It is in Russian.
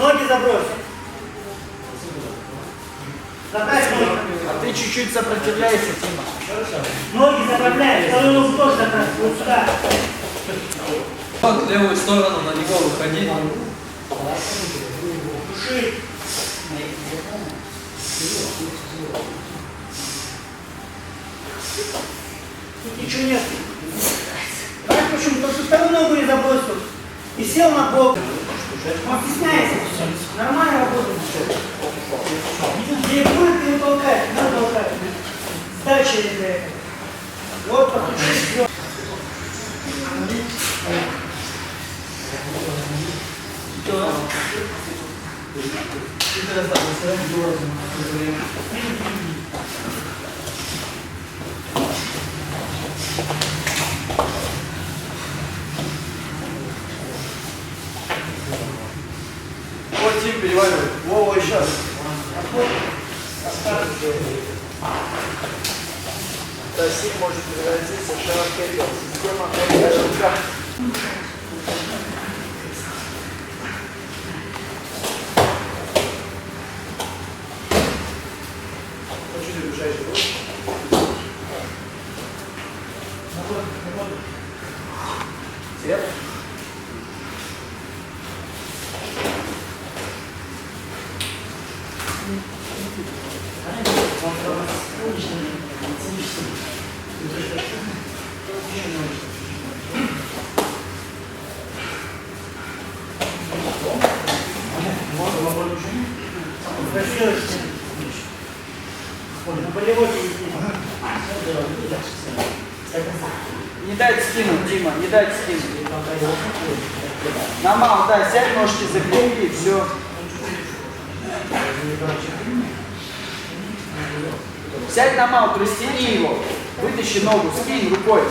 Ноги забрось. Заправь ноги. А ты чуть-чуть сопротивляйся, Тима. Ноги заправляй. Вторую ногу тоже заправь. Вот сюда. Вот в левую сторону на него выходи. Души. Тут ничего нет. Знаешь почему? Потому что вторую ногу не забросил. И сел на бок. Он стесняется. Нормально работает. Не будет его толкать, надо толкать. Сдача этого. Вот все. Вот Тим переваривай. Вова еще. Тасик может превратиться в шаркерил. Система КРК. Свет. Не дать скинуть, Дима, не дать скинуть. На маунт, да, сядь, ножки закрепи, все. Сядь на маунт, растяни его. Вытащи ногу, скинь рукой.